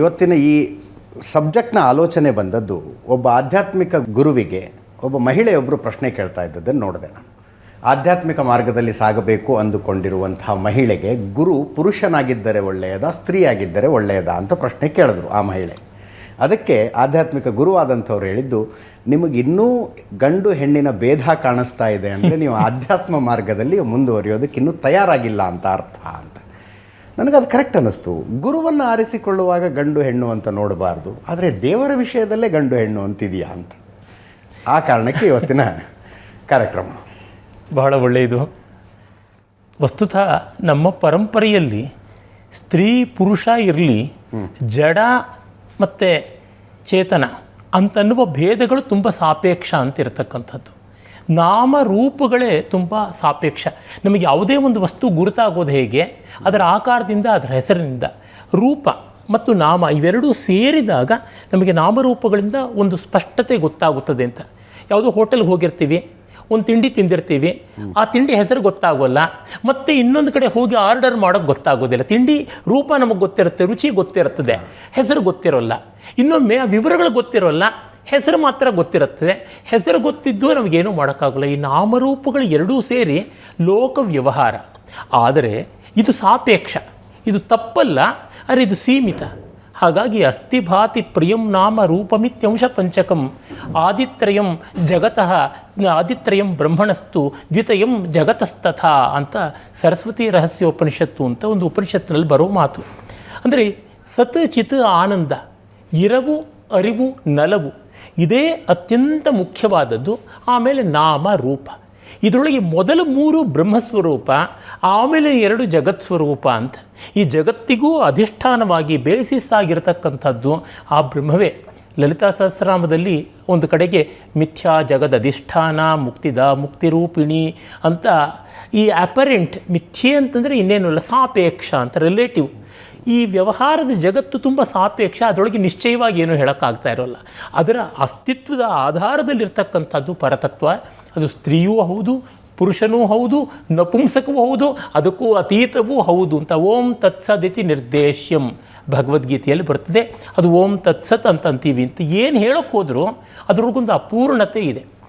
ಇವತ್ತಿನ ಈ ಸಬ್ಜೆಕ್ಟ್ನ ಆಲೋಚನೆ ಬಂದದ್ದು ಒಬ್ಬ ಆಧ್ಯಾತ್ಮಿಕ ಗುರುವಿಗೆ ಒಬ್ಬ ಮಹಿಳೆಯೊಬ್ಬರು ಪ್ರಶ್ನೆ ಕೇಳ್ತಾ ಇದ್ದದ್ದನ್ನು ನೋಡಿದೆ ನಾನು. ಆಧ್ಯಾತ್ಮಿಕ ಮಾರ್ಗದಲ್ಲಿ ಸಾಗಬೇಕು ಅಂದುಕೊಂಡಿರುವಂತಹ ಮಹಿಳೆಗೆ ಗುರು ಪುರುಷನಾಗಿದ್ದರೆ ಒಳ್ಳೆಯದಾ, ಸ್ತ್ರೀಯಾಗಿದ್ದರೆ ಒಳ್ಳೆಯದಾ ಅಂತ ಪ್ರಶ್ನೆ ಕೇಳಿದ್ರು ಆ ಮಹಿಳೆ. ಅದಕ್ಕೆ ಆಧ್ಯಾತ್ಮಿಕ ಗುರುವಾದಂಥವ್ರು ಹೇಳಿದ್ದು, ನಿಮಗೆ ಇನ್ನೂ ಗಂಡು ಹೆಣ್ಣಿನ ಭೇದ ಕಾಣಿಸ್ತಾ ಇದೆ ಅಂದರೆ ನೀವು ಆಧ್ಯಾತ್ಮ ಮಾರ್ಗದಲ್ಲಿ ಮುಂದುವರಿಯೋದಕ್ಕೆ ಇನ್ನೂ ತಯಾರಾಗಿಲ್ಲ ಅಂತ ಅರ್ಥ. ನನಗದು ಕರೆಕ್ಟ್ ಅನ್ನಿಸ್ತು. ಗುರುವನ್ನು ಆರಿಸಿಕೊಳ್ಳುವಾಗ ಗಂಡು ಹೆಣ್ಣು ಅಂತ ನೋಡಬಾರ್ದು. ಆದರೆ ದೇವರ ವಿಷಯದಲ್ಲೇ ಗಂಡು ಹೆಣ್ಣು ಅಂತಿದೆಯಾ ಅಂತ. ಆ ಕಾರಣಕ್ಕೆ ಇವತ್ತಿನ ಕಾರ್ಯಕ್ರಮ. ಬಹಳ ಒಳ್ಳೆಯದು. ವಸ್ತುತಃ ನಮ್ಮ ಪರಂಪರೆಯಲ್ಲಿ ಸ್ತ್ರೀ ಪುರುಷ ಇರಲಿ ಜಡ ಮತ್ತು ಚೇತನ ಅಂತನ್ನುವ ಭೇದಗಳು ತುಂಬ ಸಾಪೇಕ್ಷ ಅಂತ ಇರತಕ್ಕಂಥದ್ದು. ನಾಮ ರೂಪಗಳೇ ತುಂಬ ಸಾಪೇಕ್ಷ. ನಮಗೆ ಯಾವುದೇ ಒಂದು ವಸ್ತು ಗುರುತಾಗೋದು ಹೇಗೆ? ಅದರ ಆಕಾರದಿಂದ, ಅದರ ಹೆಸರಿನಿಂದ. ರೂಪ ಮತ್ತು ನಾಮ ಇವೆರಡೂ ಸೇರಿದಾಗ ನಮಗೆ ನಾಮರೂಪಗಳಿಂದ ಒಂದು ಸ್ಪಷ್ಟತೆ ಗೊತ್ತಾಗುತ್ತದೆ ಅಂತ. ಯಾವುದೋ ಹೋಟೆಲ್ಗೆ ಹೋಗಿರ್ತೀವಿ, ಒಂದು ತಿಂಡಿ ತಿಂದಿರ್ತೀವಿ, ಆ ತಿಂಡಿ ಹೆಸರು ಗೊತ್ತಾಗೋಲ್ಲ. ಮತ್ತು ಇನ್ನೊಂದು ಕಡೆ ಹೋಗಿ ಆರ್ಡರ್ ಮಾಡೋಕ್ಕೆ ಗೊತ್ತಾಗೋದಿಲ್ಲ. ತಿಂಡಿ ರೂಪ ನಮಗೆ ಗೊತ್ತಿರುತ್ತೆ, ರುಚಿ ಗೊತ್ತಿರುತ್ತದೆ, ಹೆಸರು ಗೊತ್ತಿರೋಲ್ಲ. ಇನ್ನೊಮ್ಮೆ ಆ ವಿವರಗಳು ಗೊತ್ತಿರೋಲ್ಲ. ಹೆಸರು ಮಾತ್ರ ಗೊತ್ತಿರುತ್ತದೆ. ಹೆಸರು ಗೊತ್ತಿದ್ದು ನಮಗೇನು ಮಾಡೋಕ್ಕಾಗಲ್ಲ. ಈ ನಾಮರೂಪಗಳು ಎರಡೂ ಸೇರಿ ಲೋಕ ವ್ಯವಹಾರ. ಆದರೆ ಇದು ಸಾಪೇಕ್ಷ. ಇದು ತಪ್ಪಲ್ಲ, ಆದರೆ ಇದು ಸೀಮಿತ. ಹಾಗಾಗಿ ಅಸ್ಥಿಭಾತಿ ಪ್ರಿಯಂ ನಾಮ ರೂಪಮಿತ್ಯಂಶ ಪಂಚಕಂ. ಆದಿತ್ರಯಂ ಜಗತಃ, ಆದಿತ್ರಯಂ ಬ್ರಹ್ಮಣಸ್ತು, ದ್ವಿತಯಂ ಜಗತಸ್ತಥ ಅಂತ ಸರಸ್ವತಿ ರಹಸ್ಯೋಪನಿಷತ್ತು ಅಂತ ಒಂದು ಉಪನಿಷತ್ತಿನಲ್ಲಿ ಬರೋ ಮಾತು. ಅಂದರೆ ಸತ್, ಚಿತ್, ಆನಂದ. ಇರವು, ಅರಿವು, ನಲವು. ಇದೇ ಅತ್ಯಂತ ಮುಖ್ಯವಾದದ್ದು, ಆಮೇಲೆ ನಾಮ ರೂಪ. ಇದರೊಳಗೆ ಮೊದಲ ಮೂರು ಬ್ರಹ್ಮಸ್ವರೂಪ, ಆಮೇಲೆ ಎರಡು ಜಗತ್ ಸ್ವರೂಪ ಅಂತ. ಈ ಜಗತ್ತಿಗೂ ಅಧಿಷ್ಠಾನವಾಗಿ ಬೇಸಿಸ್ ಆಗಿರತಕ್ಕಂಥದ್ದು ಆ ಬ್ರಹ್ಮವೇ. ಲಲಿತಾ ಸಹಸ್ರಾಮದಲ್ಲಿ ಒಂದು ಕಡೆಗೆ ಮಿಥ್ಯಾ ಜಗದ ಅಧಿಷ್ಠಾನ, ಮುಕ್ತಿದ ಮುಕ್ತಿರೂಪಿಣಿ ಅಂತ ಈ ಅಪರೆಂಟ್ ಮಿಥ್ಯೆ ಅಂತಂದರೆ ಇನ್ನೇನು ಅಲ್ಲ ಸಾಪೇಕ್ಷ ಅಂತ ರಿಲೇಟಿವ್ ಈ ವ್ಯವಹಾರದ ಜಗತ್ತು ತುಂಬ ಸಾಪೇಕ್ಷ, ಅದರೊಳಗೆ ನಿಶ್ಚಯವಾಗಿ ಏನು ಹೇಳೋಕ್ಕಾಗ್ತಾ ಇರೋಲ್ಲ. ಅದರ ಅಸ್ತಿತ್ವದ ಆಧಾರದಲ್ಲಿರ್ತಕ್ಕಂಥದ್ದು ಪರತತ್ವ. ಅದು ಸ್ತ್ರೀಯೂ ಹೌದು, ಪುರುಷನೂ ಹೌದು, ನಪುಂಸಕವೂ ಹೌದು, ಅದಕ್ಕೂ ಅತೀತವೂ ಹೌದು ಅಂತ ಓಂ ತತ್ಸದಿತಿ ನಿರ್ದೇಶ್ಯಂ ಭಗವದ್ಗೀತೆಯಲ್ಲಿ ಬರ್ತದೆ. ಅದು ಓಂ ತತ್ಸತ್ ಅಂತ ಅಂತೀವಿ ಅಂತ ಏನು ಹೇಳೋಕ್ಕೆ ಹೋದರೂ ಅದರೊಳಗೊಂದು ಅಪೂರ್ಣತೆ ಇದೆ.